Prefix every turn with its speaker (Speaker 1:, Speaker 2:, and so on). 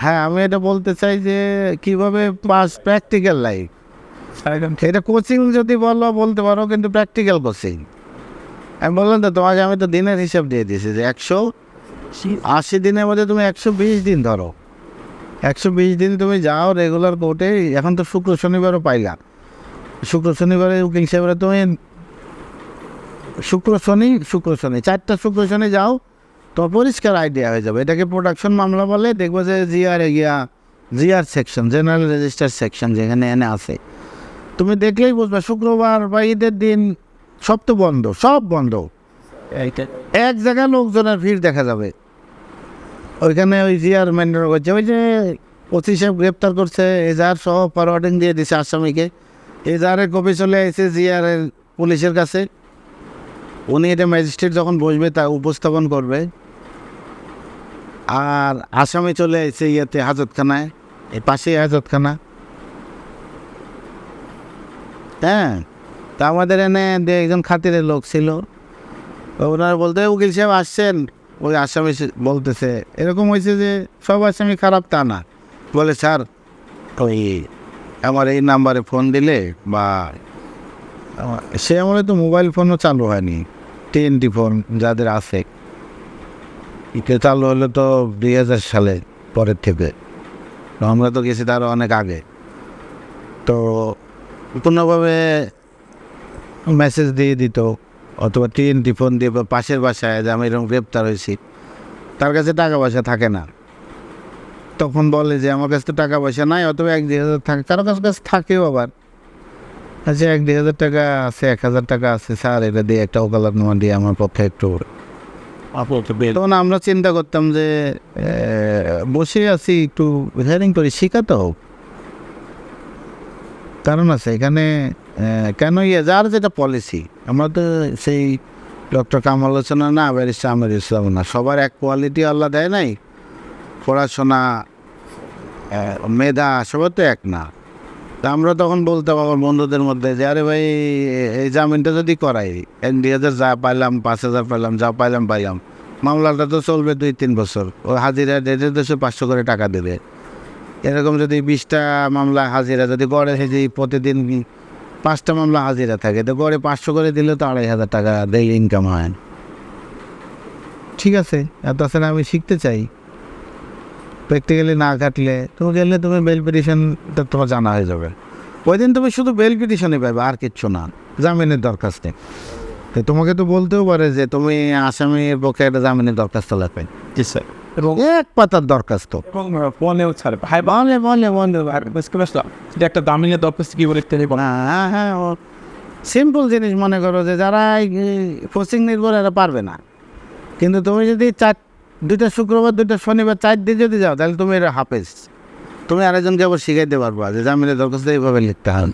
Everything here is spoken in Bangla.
Speaker 1: হ্যাঁ আমি এটা বলতে চাই যে কীভাবে পাস প্র্যাকটিক্যাল লাইফ এটা কোচিং যদি বলো বলতে পারো কিন্তু প্র্যাকটিক্যাল কোচিং আমি বললাম তো তোমাকে আমি তো দিনের হিসাব দিয়ে দিয়েছি যে একশো আশি দিনের মধ্যে তুমি একশো বিশ দিন ধরো। একশো বিশ দিন তুমি যাও রেগুলার কোর্টে এখন তো শুক্র শনিবারও পাইলা। শুক্র শনিবারে উকিল সাহেবরা তুমি শুক্র শনি শুক্র শনি চারটা শুক্র শনি যাও তো পরিষ্কার আইডিয়া হয়ে যাবে। এটাকে প্রোডাকশন মামলা বলে দেখব যে জিআর গিয়া GR section general register section যেখানে এনে আছে। তুমি দেখলেই বুঝবে শুক্রবার বা ঈদের দিন সব তো বন্ধ সব বন্ধ। এক জায়গায় লোকজনের ভিড় দেখা যাবে। ওইখানে ওই জিআর মেন্টেন করছে ওই যে ওসি সাহেব গ্রেপ্তার করছে এজাহার সহ ফরওয়ার্ডিং দিয়ে দিছে আসামিকে। এজাহারের কপি চলে এসেছে জিআরের পুলিশের কাছে। উনি এটা ম্যাজিস্ট্রেট যখন বসবে তা উপস্থাপন করবে। আর আসামে চলে এসে ইয়েতে হাজতখানায়। এই পাশেই হাজতখানা। হ্যাঁ তা আমাদের এনে একজন খাতিরের লোক ছিল। ওনারা বলতে, উকিল সাহেব, আসছেন? ওই আসামি বলতেছে, এরকম হয়েছে যে সব আসামি খারাপ তা না। বলে, স্যার, ওই আমার এই নাম্বারে ফোন দিলে বা সে আমলে তো মোবাইল ফোনও চালু হয়নি। টিএনটি ফোন যাদের আছে। এটা চালু হলো তো দুই হাজার সালে, পরের থেকে। তো আমরা তো গেছি তারও অনেক আগে। তো কোনোভাবে মেসেজ দিয়ে দিত, অথবা টিএনটি ফোন দিয়ে বা পাশের বাসায় যে আমি এরকম গ্রেপ্তার হয়েছি, তার কাছে টাকা পয়সা থাকে না। তখন বলে যে, আমার কাছে তো টাকা পয়সা নাই, অথবা এক দুই হাজার থাকে। কারও কাছে কাছে থাকেও আবার। আচ্ছা এক দুই হাজার টাকা আছে, এক হাজার টাকা আছে, স্যার, এটা দিয়ে একটা ওকালাত নামা দিয়ে আমার পক্ষে একটু তখন আমরা চিন্তা করতাম যে বসে আছি, একটু হিয়ারিং করি শিখাতে হোক। কারণ আছে, এখানে কেন ইয়ে যার যেটা পলিসি আমরা তো সেই ডক্টর কামাল হোসেন না ব্যারিস্টার আমির ইসলাম না, সবার এক কোয়ালিটি আল্লাহ দেয় নাই। পড়াশোনা মেধা, সবার তো এক না। আমরা তখন বলতাম আমার বন্ধুদের মধ্যে যে, আরে ভাই, এই জামিনটা যদি করাই দুই হাজার যা পাইলাম, পাঁচ হাজার পাইলাম, যা পাইলাম পাইলাম। মামলাটা তো চলবে দুই, তিন বছর। ও হাজিরা দেড় দেড়শো পাঁচশো করে টাকা দেবে। এরকম যদি বিশটা মামলা হাজিরা যদি গড়ে যদি প্রতিদিন পাঁচটা মামলা হাজিরা থাকে, তো গড়ে পাঁচশো করে দিলে তো আড়াই হাজার টাকা দেয় ইনকাম হয়। ঠিক আছে? তাছাড়া আমি শিখতে চাই। প্র্যাকটিক্যালি না কাটলে তুমি গেলে তুমি বেল পিটিশনটা তোমার জানা হয়ে যাবে। ওই দিন তুমি শুধু বেল পিটিশনই পাবে আর কিচ্ছু না। জামিনের দরখাস্ত। তোমাকে তো বলতেও পারে যে তুমি আসামির পক্ষে একটা জামিনের দরখাস্ত লাগবে।
Speaker 2: জি স্যার। এবং
Speaker 1: এক পাতার দরখাস্ত।
Speaker 2: ফোনেও ছাড়ে। ভাই
Speaker 1: বলে বলে বলে।
Speaker 2: একটা দামিনের দরখাস্ত কি বলে
Speaker 1: হ্যাঁ হ্যাঁ সিম্পল জিনিস মনে করো যে যারা কোচিং নির্ভর এরা পারবে না। কিন্তু তুমি যদি চার দুইটা শুক্রবার, দুইটা শনিবার, চার দিন যদি যাও, তাহলে তুমি এটা হাফেজ। তুমি আরেকজনকে আবার শিখাইতে পারবা যে জামিনের দরখাস্ত এইভাবে লিখতে হয়।